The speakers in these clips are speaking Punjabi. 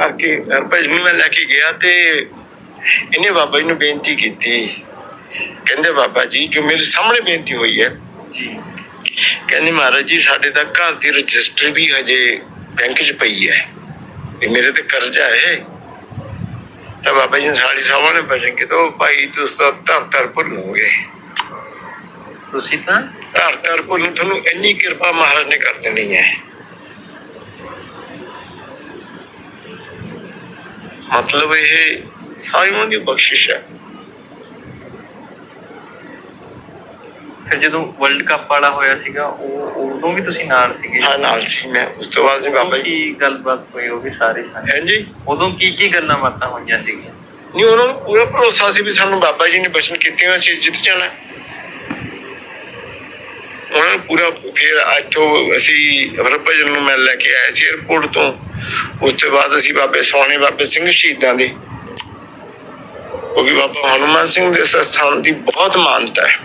ਕਰਕੇ ਹਰਭਜਨ ਨੂੰ ਮੈਂ ਲੈ ਕੇ ਗਿਆ ਤੇ ਇਹਨੇ ਬਾਬਾ ਜੀ ਨੂੰ ਬੇਨਤੀ ਕੀਤੀ। ਕਹਿੰਦੇ ਬਾਬਾ ਜੀ ਜੋ ਮੇਰੇ ਸਾਹਮਣੇ ਬੇਨਤੀ ਹੋਈ ਹੈ। ਜੀ। ਕਹਿੰਦੇ ਮਹਾਰਾਜ ਜੀ ਸਾਡੇ ਤਾਂ ਘਰ ਦੀ ਰਜਿਸਟਰੀ ਵੀ ਹਜੇ ਬੈਂਕ 'ਚ ਪਈ ਹੈ। ਇਹ ਮੇਰੇ ਤੇ ਕਰਜ਼ਾ ਹੈ। ਤਾਂ ਬਾਬਾ ਜੀ ਸਾਡੀ ਸਭਾ ਨੇ ਬਚਨ ਕਿ ਤੋ ਭਾਈ ਤੁਸੀਂ ਤਾਂ ਧਰ ਧਰ ਭੁੱਲੋਗੇ। ਤੁਸੀਂ ਤਾਂ ਧਰ ਧਰ ਭੁੱਲੂ ਤੁਹਾਨੂੰ ਇੰਨੀ ਕਿਰਪਾ ਮਹਾਰਾਜ ਨੇ ਕਰ ਦੇਣੀ ਹੈ। ਮਤਲਬ ਇਹ ਸਾਈਆਂ ਦੀ ਬਖਸ਼ਿਸ਼ ਹੈ। ਫਿਰ ਜਦੋਂ ਵਰਲਡ ਕੱਪ ਵਾਲਾ ਹੋਇਆ ਸੀਗਾ ਉਹ ਉਦੋਂ ਵੀ ਤੁਸੀਂ ਨਾਲ ਸੀਗੇ? ਹਾਂ ਨਾਲ ਸੀ ਮੈਂ। ਉਸ ਤੋਂ ਬਾਅਦ ਜੀ ਬਾਬਾ ਜੀ ਕੀ ਗੱਲਬਾਤ ਹੋਈ ਉਹ ਵੀ ਸਾਰੇ ਸਾਰੇ ਹਾਂਜੀ। ਉਦੋਂ ਕੀ ਕੀ ਗੱਲਾਂ ਬਾਤਾਂ ਹੋਈਆਂ ਸੀਗੀਆਂ? ਨਹੀਂ ਉਹਨਾਂ ਨੂੰ ਪੂਰਾ ਭਰੋਸਾ ਸੀ ਵੀ ਸਾਨੂੰ ਬਾਬਾ ਜੀ ਨੇ ਬਚਨ ਕੀਤੇ ਹੋਏ ਅਸੀਂ ਜਿੱਤ ਜਾਣਾ। ਉਹਨਾਂ ਨੂੰ ਪੂਰਾ ਫਿਰ ਇੱਥੋਂ ਅਸੀਂ ਹਰਭਜਨ ਨੂੰ ਮੈਂ ਲੈ ਕੇ ਆਏ ਸੀ 에어ਪੋਰਟ ਤੋਂ। ਉਸ ਤੋਂ ਬਾਅਦ ਅਸੀਂ ਬਾਬੇ ਸੋਹਣੇ ਬਾਬੇ ਸਿੰਘ ਸ਼ਹੀਦਾਂ ਦੇ। ਕਿਉਂਕਿ ਬਾਬਾ ਹਨੂਮਾਨ ਸਿੰਘ ਦੇ ਸਥਾਨ ਦੀ ਬਹੁਤ ਮਾਨਤਾ ਹੈ।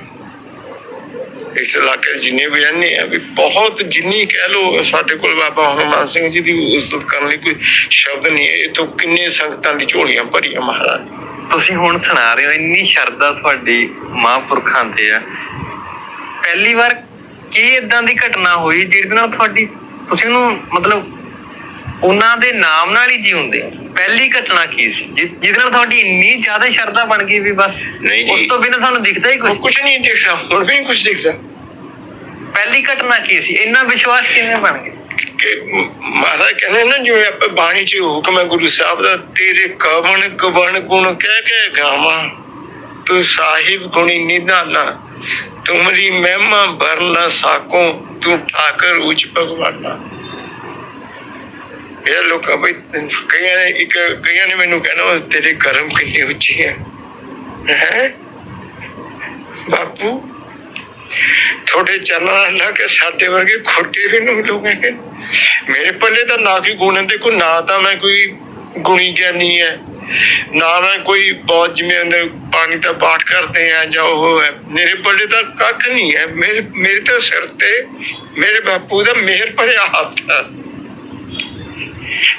ਇਸ ਇਲਾਕੇ ਜਿੰਨੇ ਵੀ ਰਹਿੰਦੇ ਆ, ਵੀ ਬਹੁਤ ਜਿੰਨੀ ਕਹਿ ਲੋ ਸਾਡੇ ਕੋਲ ਬਾਬਾ ਹਨੂਮਾਨ ਸਿੰਘ ਜੀ ਦੀ ਉਸਤਤ ਕਰਨ ਲਈ ਕੋਈ ਸ਼ਬਦ ਨਹੀਂ ਹੈ। ਇਹ ਕਿੰਨੇ ਸੰਗਤਾਂ ਦੀ ਝੋਲੀਆਂ ਭਰੀਆਂ ਮਹਾਰਾਜ। ਤੁਸੀਂ ਹੁਣ ਸੁਣਾ ਰਹੇ ਹੋ, ਇੰਨੀ ਸ਼ਰਧਾ ਤੁਹਾਡੀ ਮਹਾਂਪੁਰਖਾਂ ਤੇ ਆ। ਪਹਿਲੀ ਵਾਰ ਕੀ ਇਦਾਂ ਦੀ ਘਟਨਾ ਹੋਈ ਜਿਹਦੇ ਨਾਲ ਤੁਹਾਡੀ ਤੁਸੀਂ ਉਹਨੂੰ ਮਤਲਬ ਉਹਨਾਂ ਦੇ ਨਾਮ ਨਾਲ ਹੀ ਜਿਉਂਦੇ? ਪਹਿਲੀ ਘਟਨਾ ਕੀ ਸੀ? ਜਿ- ਜਿਹਦੇ ਨਾਲ ਤੁਹਾਡੀ ਇੰਨੀ ਜ਼ਿਆਦਾ ਸ਼ਰਧਾ ਬਣ ਗਈ ਵੀ ਬਸ ਨਹੀਂ ਜੀ। ਉਸ ਤੋਂ ਬਿਨਾਂ ਤੁਹਾਨੂੰ ਦਿਖਦਾ ਹੀ ਹੁਣ ਕੁਝ ਕੁਝ ਨਹੀਂ ਦਿਖਦਾ ਹੁਣ ਵੀ ਨਹੀਂ ਕੁਝ ਦਿਖਦਾ ਪਹਿਲੀ ਘਟਨਾ ਕੀ ਸੀ? ਇੰਨਾ ਵਿਸ਼ਵਾਸ ਕਿਵੇਂ ਬਣ ਗਿਆ? ਕਿ ਮਹਾਰਾਜ ਕਹਿੰਦੇ ਨਾ ਜਿਵੇਂ ਆਪਾਂ ਬਾਣੀ 'ਚ ਹੁਕਮ ਹੈ ਗੁਰੂ ਸਾਹਿਬ ਦਾ ਤੇਰੇ ਕਵਣ ਕਵਣ ਗੁਣ ਕਹਿ ਕੇ ਗਾਵਾਂ ਤੂੰ ਸਾਹਿਬ ਗੁਣੀ ਨਿਧਾਨਾ ਤੁਮਰੀ ਮਹਿਮਾ ਵਰਨਾ ਸਾਕੋ, ਤੂੰ ਠਾਕਰ ਉੱਚ ਭਗਵਾਨਾ ਇਹ ਲੋਕਾਂ ਬਈ, ਕਈਆਂ ਨੇ ਇੱਕ, ਕਈਆਂ ਨੇ ਮੈਨੂੰ ਕਹਿਣਾ, ਤੇਰੇ ਕਰਮ ਕਿੰਨੇ ਉੱਚੇ ਹੈ ਹੈ? ਬਾਪੂ, ਤੁਹਾਡੇ ਚਰਨਾਂ ਨਾਲ ਲਾ ਸਾਡੇ ਵਰਗੇ ਖੋਟੇ ਵੀ ਨੂੰ ਲੋਕ ਹੈ ਮੇਰੇ ਪੱਲੇ ਤਾਂ ਨਾ ਕੋਈ ਗੁਣ ਹੈ, ਦੇਖੋ ਨਾ ਤਾਂ ਮੈਂ ਕੋਈ ਗੁਣੀ ਗਿਆਨੀ ਹੈ। ਨਾ ਮੈਂ ਕੋਈ ਬਹੁਤ ਜਿਵੇਂ ਉਹਨੇ ਪਾਣੀ ਦਾ ਪਾਠ ਕਰਦੇ ਆ ਜਾਂ ਉਹ ਹੈ। ਮੇਰੇ ਪੱਲੇ ਤਾਂ ਕੱਖ ਨਹੀਂ ਹੈ। ਮੇਰੇ ਮੇਰੇ ਤਾਂ ਸਿਰ ਤੇ, ਮੇਰੇ ਬਾਪੂ ਦਾ ਮਿਹਰ ਭਰਿਆ ਹੱਥ ਹੈ।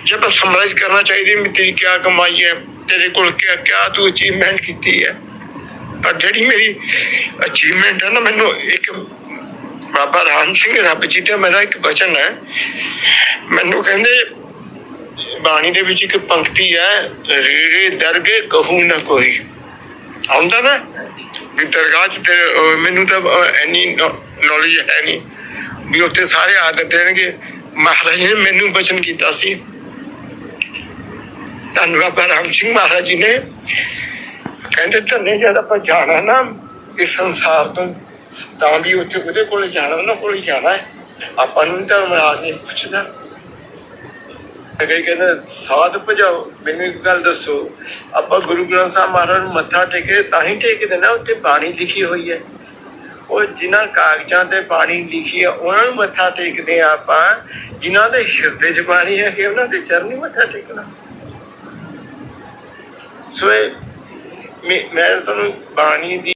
ਜੇ ਸਮਰਾਈਜ਼ ਕਰਨਾ ਚਾਹੀਦੀ ਮੈਂ ਤੇਰੀ ਕਿਆ ਕਮਾਈ ਹੈ, ਤੇਰੇ ਕੋਲ ਕਿਆ ਕਿਆ ਤੂੰ ਅਚੀਵਮੈਂਟ ਕੀਤੀ ਹੈ। ਪਰ ਜਿਹੜੀ ਮੇਰੀ ਅਚੀਵਮੈਂਟ ਹੈ ਨਾ, ਮੈਨੂੰ ਇੱਕ ਬਾਬਾ ਰਾਮ ਸਿੰਘ ਰੱਬ ਜੀ ਦਾ ਮੇਰਾ ਇੱਕ ਬਚਨ ਹੈ। ਮੈਨੂੰ ਕਹਿੰਦੇ ਬਾਣੀ ਦੇ ਵਿੱਚ ਇੱਕ ਪੰਕਤੀ ਹੈ ਰੇੜੇ ਦਰਗੇ ਕਹੂ ਨਾ ਕੋਈ। ਆਉਂਦਾ ਨਾ? ਵੀ ਦਰਗਾਹ ਚ ਮੈਨੂੰ ਤਾਂ ਅਹ, ਨੌਲੇਜ ਹੈ ਨਹੀਂ ਵੀ ਉੱਥੇ ਸਾਰੇ ਆਦਤ ਦੇਣਗੇ। ਮਹਾਰਾਜ ਨੇ ਮੈਨੂੰ ਬਚਨ ਕੀਤਾ ਸੀ। ਧੰਨ ਬਾਬਾ ਰਾਮ ਸਿੰਘ ਮਹਾਰਾਜ ਜੀ ਨੇ। ਕਹਿੰਦੇ ਧੰਨੇ ਜਦ ਆਪਾਂ ਜਾਣਾ ਨਾ ਇਸ ਸੰਸਾਰ ਤੋਂ ਤਾਂ ਵੀ ਉੱਥੇ ਉਹਦੇ ਕੋਲ ਜਾਣਾ ਉਹਨਾਂ ਕੋਲ ਜਾਣਾ ਆਪਾਂ ਨੂੰ ਧਰਮ ਰਾਜ ਨਹੀਂ ਪੁੱਛਦਾ ਕਈ ਕਹਿੰਦੇ, ਸਾਧ ਭਜਾਓ, ਮੈਨੂੰ ਇੱਕ ਗੱਲ ਦੱਸੋ, ਆਪਾਂ ਗੁਰੂ ਗ੍ਰੰਥ ਸਾਹਿਬ ਮਹਾਰਾਜ ਨੂੰ ਮੱਥਾ ਟੇਕੇ ਤਾਂ ਹੀ ਟੇਕਦੇ ਨਾ, ਉੱਥੇ ਬਾਣੀ ਲਿਖੀ ਹੋਈ ਹੈ। ਉਹ ਜਿਨ੍ਹਾਂ ਕਾਗਜ਼ਾਂ ਤੇ ਬਾਣੀ ਲਿਖੀ ਹੈ, ਉਹਨਾਂ ਨੂੰ ਮੱਥਾ ਟੇਕਦੇ ਆ ਆਪਾਂ, ਜਿਨ੍ਹਾਂ ਦੇ ਹਿਰਦੇ 'ਚ ਬਾਣੀ ਹੈ ਕਿ ਉਹਨਾਂ ਦੇ ਚਰਨੀ ਮੱਥਾ ਟੇਕਣਾ। ਸੋ ਇਹ, ਮੈਂ ਮੈਂ ਤੁਹਾਨੂੰ ਬਾਣੀ ਦੀ